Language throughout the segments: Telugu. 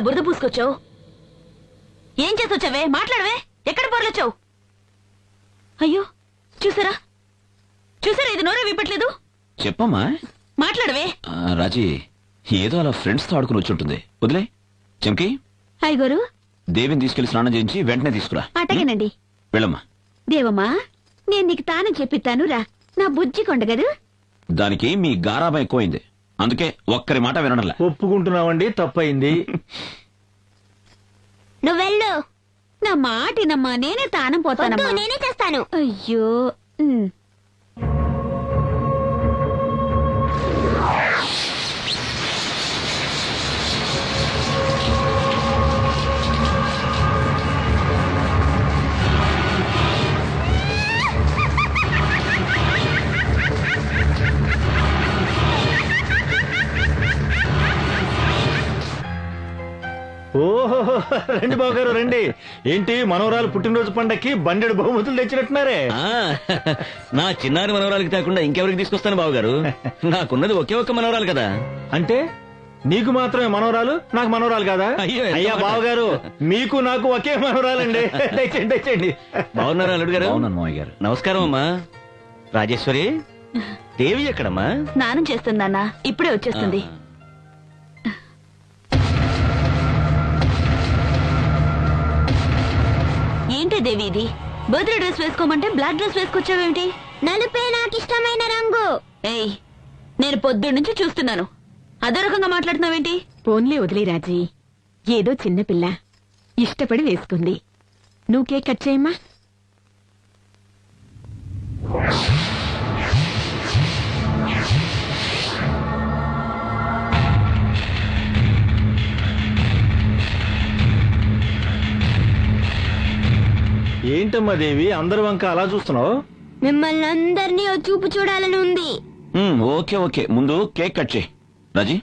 ఇలా బురద పూసుకొచ్చావు? ఏం చేసొచ్చావే? మాట్లాడవే. ఎక్కడ పొరలొచ్చావు? అయ్యో చూసారా? చూసారా ఇది నోరే విప్పట్లేదు? చెప్పమ్మా. మాట్లాడవే. రాజీ ఏదో అలా ఫ్రెండ్స్తో ఆడుకుని వచ్చి ఉంటుంది వదిలే చెంకి అయ్యగారు దేవిని తీసుకెళ్ళి స్నానం చేయించి వెంటనే తీసుకురా. అటగనండి. వెళ్ళమ్మా. దేవమ్మా నేను నీకు తాను చెప్పిస్తాను రా నా బుజ్జి కొండగదు దానికి మీ గారాబం ఎక్కువైంది. అందుకే ఒక్కరి మాట వినడంలే. ఒప్పుకుంటున్నామండి తప్పైంది. నువ్వెళ్ళు నా మాటినమ్మా నేనే తానం పోతాను నేనే చేస్తాను. అయ్యో ఓహో రండి బాబు గారు రండి. ఏంటి మనవరాలు పుట్టినరోజు పండక్కి బండెడు బహుమతులు తెచ్చినట్టున్నారే? ఆ, నా చిన్నారి మనవరాలకి కాకుండా ఇంకెవరికి తీసుకొస్తాను బావగారు? నాకున్నది ఒకే ఒక్క మనవరాలు కదా. అంటే నీకు మాత్రమే మనవరాలు నాకు మనవరాలు కాదా? అయ్యో, ఎంత అయ్యా మాట. బావగారు మీకు నాకు ఒకే మనవరాలండి. తెచ్చండి తెచ్చండి బాగున్నారా అల్లుడు గారు అవునను మావయ్య గారు. నమస్కారం అమ్మా. రాజేశ్వరి దేవి ఎక్కడమ్మా? స్నానం చేస్తుందన్నా ఇప్పుడే వచ్చేస్తుంది. ఏంటి దేవి ఇది? బర్త్డే డ్రెస్ వేసుకోమంటే బ్లాక్ డ్రెస్ వేసుకొచ్చావేమిటి? నలుపే నాకు ఇష్టమైన రంగు. ఏయ్ నేను పొద్దున్న నుంచి చూస్తున్నాను. అదో రకంగా మాట్లాడుతున్నావేంటి? పోన్లే వదిలే రాజీ. ఏదో చిన్న పిల్ల. ఇష్టపడి వేసుకుంది. నువ్వు కేక్ కట్ చేయమ్మా. ఏంటమ్మా దేవి? అందరి వంక అలా చూస్తున్నావు? మిమ్మల్ని అందరినీ ఓ చూపు చూడాలని ఉంది. Um, okay okay. ముందు కేక్ కట్ చేయి. రాజీ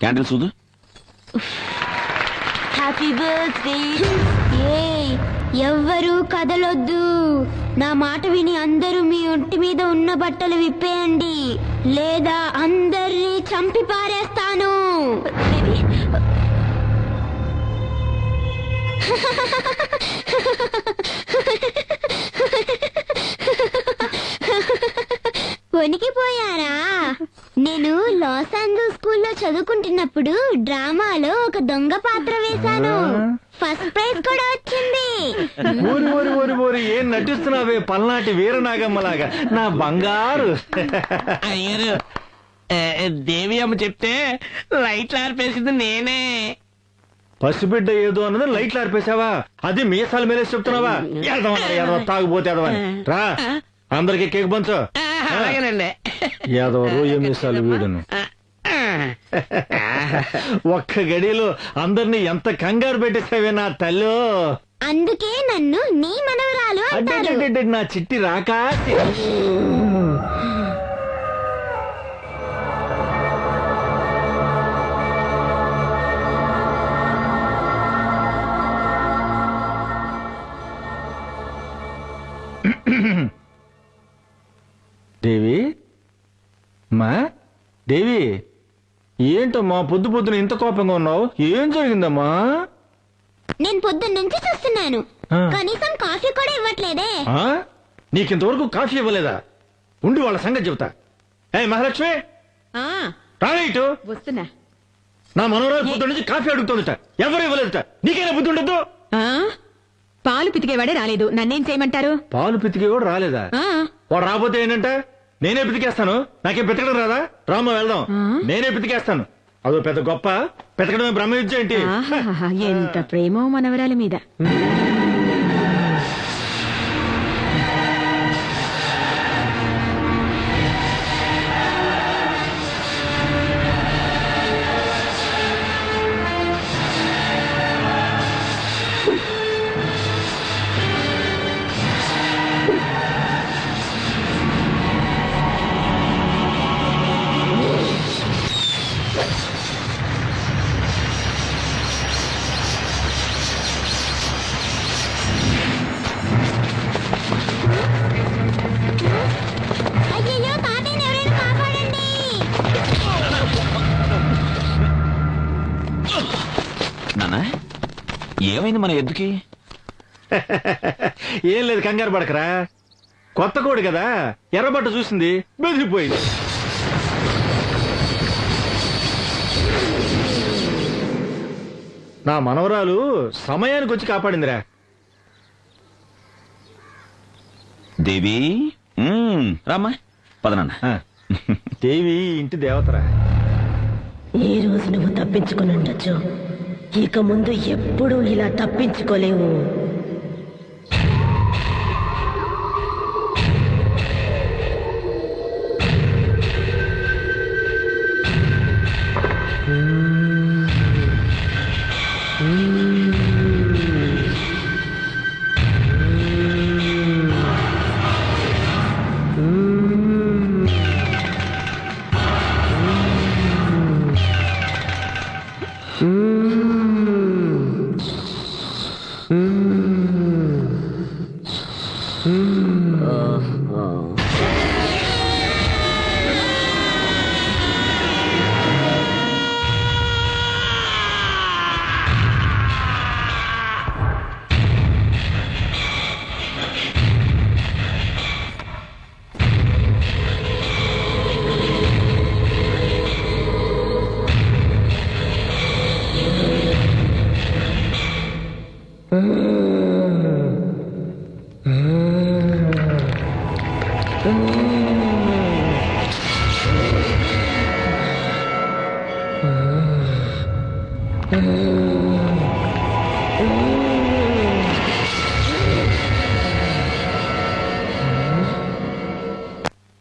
క్యాండిల్ చూదు హ్యాపీ బర్త్డే ఎవ్వరూ కదలొద్దు. నా మాట విని అందరూ మీ ఒంటి మీద ఉన్న బట్టలు విప్పేయండి. లేదా అందరినీ చంపి పారేస్తాను. వణికిపోయారా? నేను లాస్ ఏంజల్స్ స్కూల్లో చదువుకుంటున్నప్పుడు డ్రామాలో ఒక దొంగ పాత్ర వేశాను. ఫస్ట్ ప్రైజ్ కూడా వచ్చింది. ఊరి ఊరి ఊరి ఊరి ఏం నటిస్తున్నావే పల్నాటి వీరనాగమ్మలాగా? నా బంగారు. అయ్యారు దేవి అమ్మ చెప్తే లైట్లు ఆర్పేసింది నేనే. పసిబిడ్డ ఏదో అన్నది లైట్లు ఆర్పేశావా? అది మీసాల మీద చెప్తున్నావా? ఎదవా తాగుపోతే ఎదవని రా అందరికి కేక్ పంచు. అలాగేనండి. యాదవ రోజు మీసాలు వీడును ఒక్క గడిలో అందరిని ఎంత కంగారు పెట్టేసావే నా తల్లు? అందుకే నన్ను నీ మనవరాలు అంటారు. నా చిట్టి రాకా? దేవి? మా? దేవి? ఏంటమ్మా పొద్దు పొద్దున ఇంత కోపంగా ఉన్నావు? ఏం జరిగిందమ్మా? నేను పొద్దున్న నుంచి చూస్తున్నాను. కనీసం కాఫీ కూడా ఇవ్వట్లేదే. ఆ? నీకింతవరకు కాఫీ ఇవ్వలేదా? ఉండి వాళ్ళ సంగతి చెబుతా. ఏ మహాలక్ష్మి! ఆ. రాలే ఇటు. వస్తున్నా. నా మనోరాలు పొద్దు నుంచి కాఫీ అడుగుతుందట. ఎవరు ఇవ్వలేదట? నీకైనా బుద్ధి ఉండదు ఆ? పాలు పితికేవాడే రాలేదు. నన్నేం చేయమంటారు? పాలు పితికి కూడా రాలేదా? ఆ. వాడు రాకపోతే ఏంటంటే నేనే పితికేస్తాను. నాకేం పితకడం రాదా? రామ్మ వెళ్దాం? నేనే పితికేస్తాను. అదో పెద్ద గొప్ప. పితకడమే బ్రహ్మ విద్య ఏంటి? ఆహాహాహా, ఎంత ప్రేమో మనవరాలి మీద. ఏమైంది మన ఎద్దుకి? ఏం లేదు కంగారు పడకరా. కొత్త కోడి కదా ఎర్రబట్ట చూసింది బెదిరిపోయింది. నా మనవరాలు సమయానికి వచ్చి కాపాడిందిరా. దేవి మ్మ్, రామ్మా పద నాన్న ఆ. దేవి ఇంటి దేవతరా. ఈ రోజు నువ్వు తప్పించుకుని ఉండొచ్చు? ఇక ముందు ఎప్పుడూ ఇలా తప్పించుకోలేవు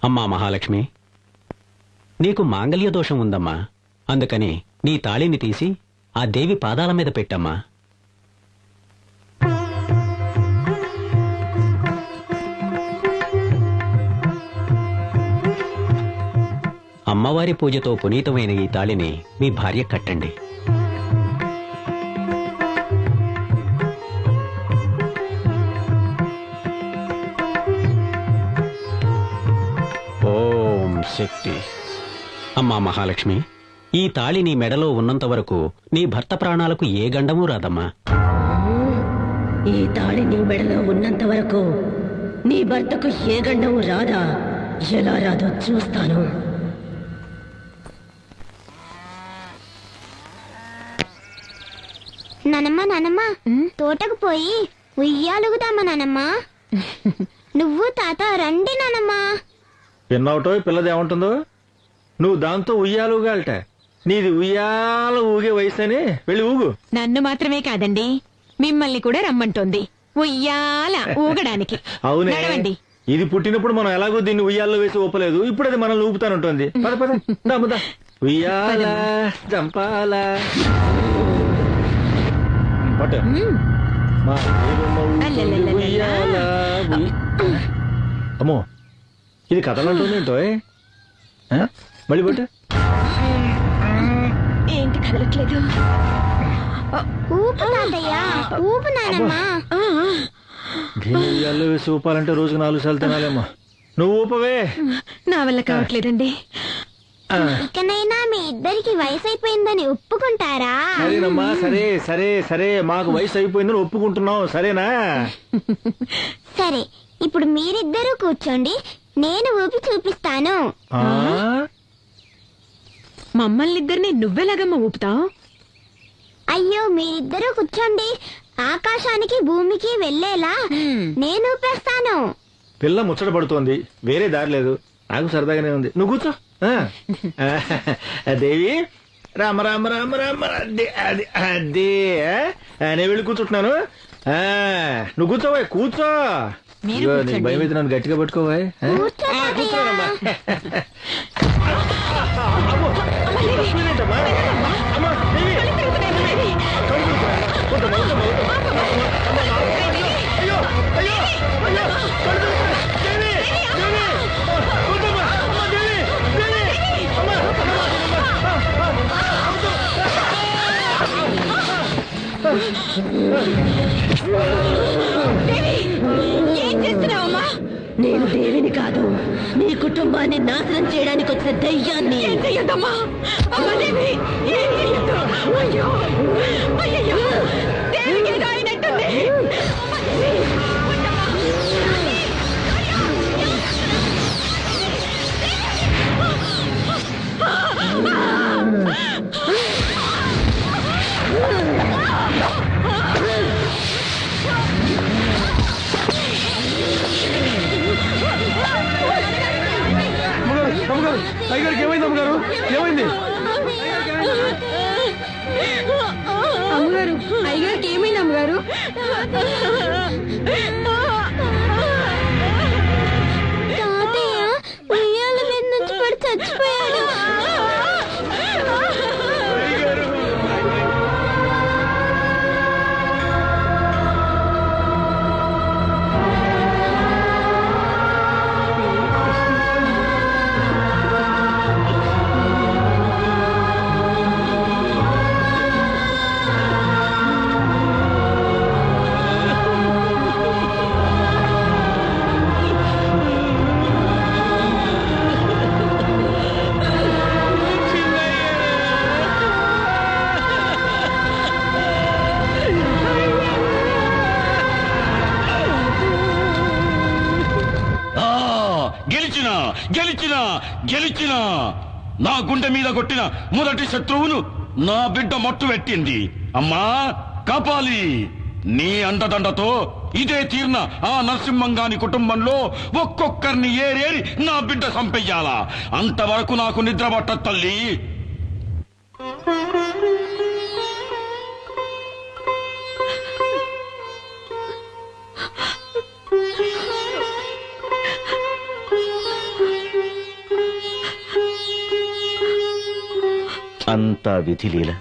అమ్మా మహాలక్ష్మి నీకు మాంగల్య దోషం ఉందమ్మా. అందుకని నీ తాళిని తీసి ఆ దేవి పాదాల మీద పెట్టమ్మా. అమ్మవారి పూజతో పునీతమైన ఈ తాళిని మీ భార్య కట్టండి. ఓం శక్తి. అమ్మా మహాలక్ష్మి ఈ తాళి నీ మెడలో ఉన్నంత వరకు నీ భర్త ప్రాణాలకు ఏ గండమూ రాదమ్మా. ఈ తాళి నీ మెడలో ఉన్నంత వరకు నీ భర్తకు ఏ గండము రాదా? ఎలా రాదో చూస్తాను. నానమ్మ నానమ్మ తోటకు పోయి ఉయ్యాలుగుదామా నానమ్మ? నువ్వు తాత రండి నానమ్మ. పిన్నవటో పిల్లది ఏముంటుందో? నువ్వు దాంతో ఉయ్యాలుగాలట. నీది ఉయ్యాల ఊగే వయసు అని వెళ్ళి ఊగు. నన్ను మాత్రమే కాదండి మిమ్మల్ని కూడా రమ్మంటోంది. ఉయ్యాల ఊగడానికి. అవునే. నడవండి. ఇది పుట్టినప్పుడు మనం ఎలాగో దీన్ని ఉయ్యాల్లో వేసి ఊపలేదు. ఇప్పుడు అది మనల్ని ఊపుతానుంటుంది. పద పద దాముదా ఉయ్యాల జంపాల మా. ఉయ్యాల, ఉయ్- అమ్మో ఇది కథలంటుంది ఏంటో మళ్ళీ పట్టు. ఏంటి కదలట్లేదు? ఊపు తాతయ్య ఊపు నానమ్మ. ఆ, ఆ. దీన్ని ఉయ్యాల్లో వేసి ఊపాలంటే రోజుకు నాలుగు సార్లు తినాలేమ్మా నువ్వు ఊపవే. నా వల్ల కావట్లేదండి. ఇకనైనా మీ ఇద్దరికి వయసు అయిపోయిందని ఒప్పుకుంటారా? సరేనమ్మా సరే సరే సరే. మాకు వయసు అయిపోయిందని ఒప్పుకుంటున్నాం సరేనా? సరే ఇప్పుడు మీరిద్దరూ కూర్చోండి. నేను ఊపి చూపిస్తాను. ఆ? మమ్మల్ని ఇద్దరిని నువ్వెలాగమ్మా ఊపుతావు? అయ్యో మీరిద్దరూ కూర్చోండి. ఆకాశానికి భూమికి వెళ్ళేలా నేను ఊపేస్తాను. పిల్ల ముచ్చట పడుతోంది. వేరే దారి లేదు. నాకు సరదాగానే ఉంది. నువ్వు కూర్చో. దేవి? రామ రామ రామ రామ. అదే అది అదే నేను వెళ్ళి కూర్చుంటున్నాను. ఆ, నువ్వు కూర్చోవా కూర్చో. భయం అయితే నన్ను గట్టిగా పట్టుకోవా. కూర్చోనమ్మా. నేను దేవిని కాదు నీ కుటుంబాన్ని నాశనం చేయడానికి వచ్చిన దయ్యాన్ని. అయ్యో టైగర్కి ఏమైంది అమ్మగారు? ఏమైంది? అమ్మగారు అయ్యగారికి ఏమైంది అమ్మగారు? మీద కొట్టిన మొదటి శత్రువును నా బిడ్డ మట్టు పెట్టింది. అమ్మా కాపాలి. నీ అండదండతో ఇదే తీర్న ఆ నరసింహంగాని కుటుంబంలో ఒక్కొక్కరిని ఏరేరి నా బిడ్డ సంపెయ్యాలా అంతవరకు నాకు నిద్ర పట్ట తల్లి. అంతా విధిలీల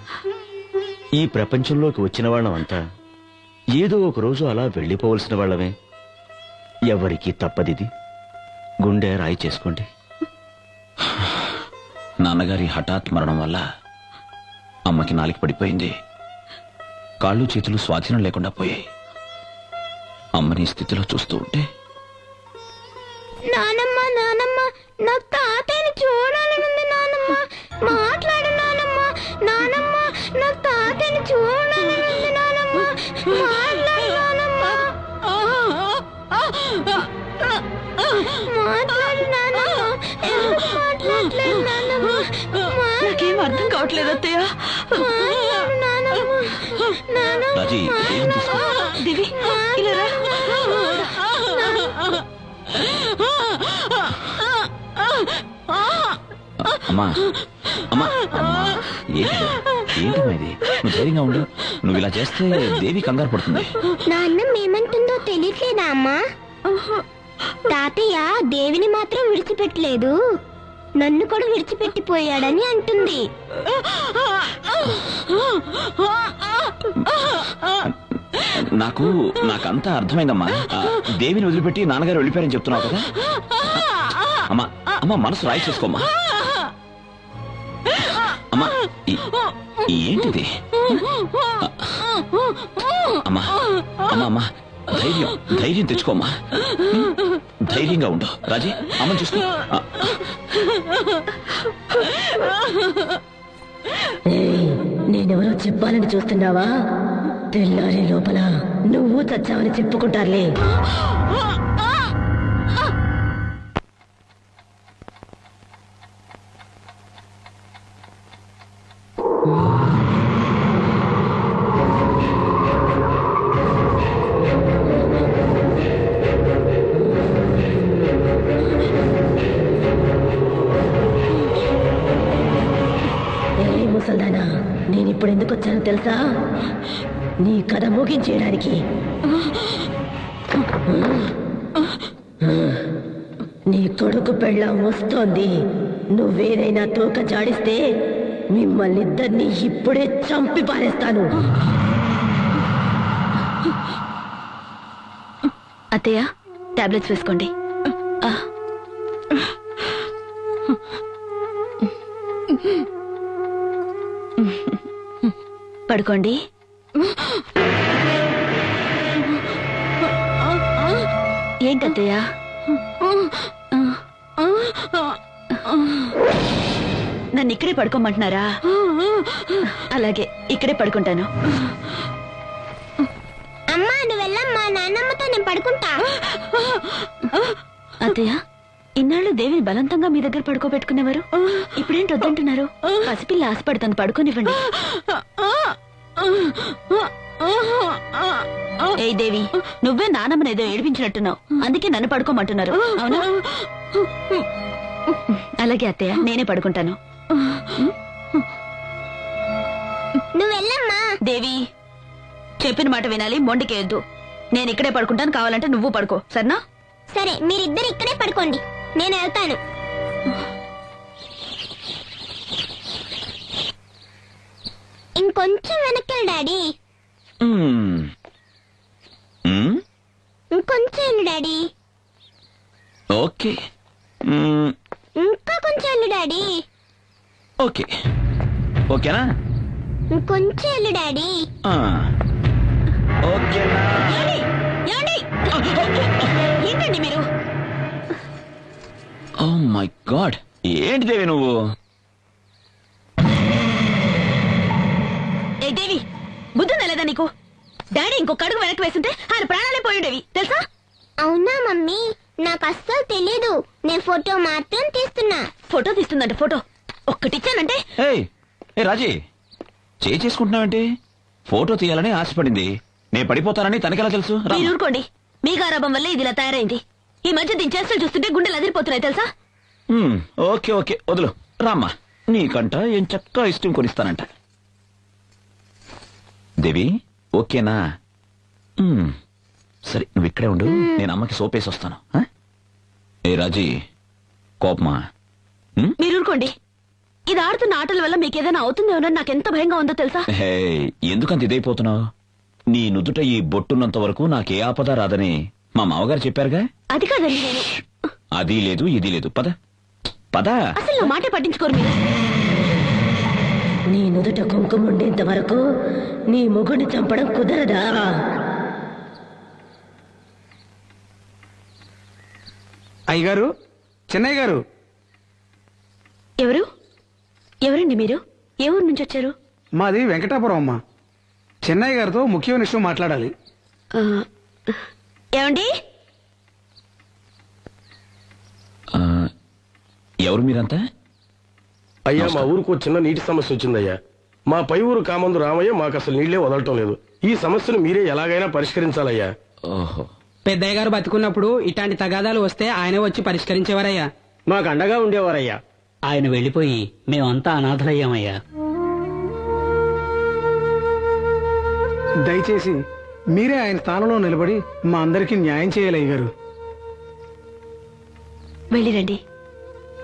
ఈ ప్రపంచంలోకి వచ్చిన వాళ్ళమంతా ఏదో ఒక రోజు అలా వెళ్ళిపోవలసిన వాళ్ళమే. ఎవరికి తప్పదిది. గుండె రాయి చేసుకోండి. నాన్నగారి హఠాత్ మరణం వల్ల అమ్మకి నాలికి పడిపోయింది. కాళ్ళు చేతులు స్వాధీనం లేకుండా పోయాయి. అమ్మని స్థితిలో చూస్తూ ఉంటే కావట్లేదు అత్తయ్య. నానమ్మ నానమ్మ రాజీ ఏం తీసుకో దేవి ఇలా రా. అమ్మా అమ్మా అమ్మా ఏంటి ఏంటమ్మా ఇది? నువ్వు ధైర్యంగా ఉండు. నువ్వు ఇలా చేస్తే దేవి కంగారు పడుతుంది. నాన్న ఏమంటుందో తెలియట్లేదా అమ్మా? తాతయ్య దేవిని మాత్రం విడిచిపెట్టలేదు. నన్ను కూడా విడిచిపెట్టిపోయాడని అంటుంది. నాకు నాకంతా అర్థమైందమ్మా. ఆ, దేవిని వదిలిపెట్టి నాన్నగారు వెళ్ళిపోయారని చెప్తున్నావు కదా? అమ్మా అమ్మా మనసు రాయి చేసుకోమ్మా. అమ్మా ఈ- ఏంటిది? అమ్మా అమ్మా అమ్మా. ధైర్యం ధైర్యం తెచ్చుకోమ్మా? ధైర్యంగా ఉండు. రాజీ అమ్మని చూసుకో. నేనెవరో చెప్పాలని చూస్తున్నావా? తెల్లారి లోపల నువ్వు చచ్చావని చెప్పుకుంటారులే. ఎందుకు తెలుసా? నీ కథ ముగించేయడానికి. నీ కొడుకు పెళ్ళం వస్తోంది. నువ్వేదైనా తోక జాడిస్తే మిమ్మల్ని ఇద్దరిని ఇప్పుడే చంపి పారేస్తాను. అత్తయ్య టాబ్లెట్స్ వేసుకోండి. పడుకోండి. ఏంటత్తయ్య నన్ను ఇక్కడే పడుకోమంటున్నారా? అలాగే ఇక్కడే పడుకుంటాను. అమ్మా నువ్వు వెళ్ళమ్మా నాన్నమ్మతో నేను పడుకుంటా. అత్తయ్య? ఇన్నాళ్ళు దేవిని బలవంతంగా మీ దగ్గర పడుకోబెట్టుకునేవారు ఇప్పుడేంటి వద్దంటున్నారు? పసిపిల్ల ఆశపడుతుంది పడుకోనివ్వండి. ఏయ్ దేవి నువ్వే నానమ్మని ఏదో ఏడిపించినట్టున్నావు. అందుకే నన్ను పడుకోమంటున్నారు. అవునా? అలాగే అత్తయ్య నేనే పడుకుంటాను. నువ్వు వెళ్ళమ్మా దేవి చెప్పిన మాట వినాలి మొండికేయద్దు. నేను ఇక్కడే పడుకుంటాను కావాలంటే నువ్వు పడుకో. సరేనా? సరే మీరిద్దరు ఇక్కడే పడుకోండి. నేను వెళ్తాను. ఇంకొంచెం వెనక్కి డాడీ? ఇంకొంచెం డాడీ. ఓకే. ఇంకా కొంచెం డాడీ. ఓకే. ఓకేనా? ఇంకొంచెం వెళ్ళు, డాడీ. ఆ. ఓకేనా? ఏంటండి మీరు? ఓ మై గాడ్ ఏంటి దేవి నువ్వు? ఏ దేవి బుద్ధి నెలదా నీకు? డాడీ ఇంకొక అడుగు వెనక్కి వేస్తుంటే ఆయన ప్రాణాలే పోయి ఉండేవి తెలుసా? అవునా మమ్మీ? నాకు అస్సలు తెలీదు. నేను ఫోటో మాత్రం తీస్తున్నా. Photo తీస్తుందంట photo. ఒక్కటిచ్చానంటే ఏయ్ ఏ రాజీ చేయి చేసుకుంటున్నావేంటి? ఫోటో తీయాలని ఆశపడింది. నేను పడిపోతానని తనకెలా తెలుసు? రా. మీరు ఊరుకోండి. మీ గారాబం వల్ల ఇది ఇలా తయారైంది. ఈ మధ్య దీని చేష్టలు చూస్తుంటే గుండెలు అదిరిపోతున్నాయి తెలుసా? ఉమ్, ఓకే ఓకే వదులు. రామ్మా నీకంట ఏం చక్కగా ఇష్టం కొనిస్తానంట. దేవి ఓకేనా? ఉమ్, సరే నువ్వు ఇక్కడే ఉండు నేను అమ్మకి సోపేసి వస్తాను. ఆ? ఏ రాజీ కోపమా? ఉమ్? మీరు ఊరుకోండి. ఇది ఆడుతున్న ఆటల వల్ల మీకు ఏదైనా అవుతుందేమో నాకు ఎంత భయంగా ఉందో తెలుసా? హే ఎందుకంత ఇదైపోతున్నావు? నీ నుదుట ఈ బొట్టున్నంత వరకు నాకే ఆపద రాదని మా మామగారు చెప్పారుగా? అది కాదండి నేను. అది లేదు ఇది లేదు. పద. పద. అసలు నా మాటే పట్టించుకోరు మీరు. నీ నుదుట కుంకుమ ఉండేంత వరకు నీ మొగుడిని చంపడం కుదరదా? అయ్యగారు చెన్నయ్య గారు. ఎవరు? ఎవరండి మీరు? ఏ ఊరు నుంచి వచ్చారు? మాది వెంకటాపురం అమ్మ. చెన్నయ్య గారితో ముఖ్యమైన విషయం మాట్లాడాలి. ఆ, ఏమండి ఆ, ఎవరు మీరంతా? అయ్యా మా ఊరుకు చిన్న నీటి సమస్య వచ్చిందయ్యా. మా పై ఊరు కామందు రామయ్య మాకు అసలు నీళ్ళే వదలటం లేదు. ఈ సమస్యను మీరే ఎలాగైనా పరిష్కరించాలయ్యా. ఓహో. పెద్దయ్య గారు బతుకున్నప్పుడు ఇట్లాంటి తగాదాలు వస్తే ఆయన వచ్చి పరిష్కరించేవారయ్యా. మాకు అండగా ఉండేవారయ్యా. ఆయన వెళ్ళిపోయి మేమంతా అనాథలయ్యామయ్యా. దయచేసి మీరే ఆయన స్థానంలో నిలబడి మా అందరికీ న్యాయం చేయాలి అయ్యగారు వెళ్ళిరండి.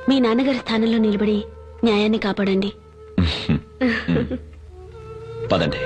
మీ నాన్నగారి స్థానంలో నిలబడి న్యాయాన్ని కాపాడండి. పదండి.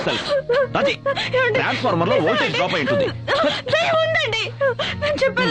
యువర్ సెల్ఫ్ ఏమండి? ట్రాన్స్ఫార్మర్లో వోల్టేజ్ డ్రాప్ అయి ఉంటుంది.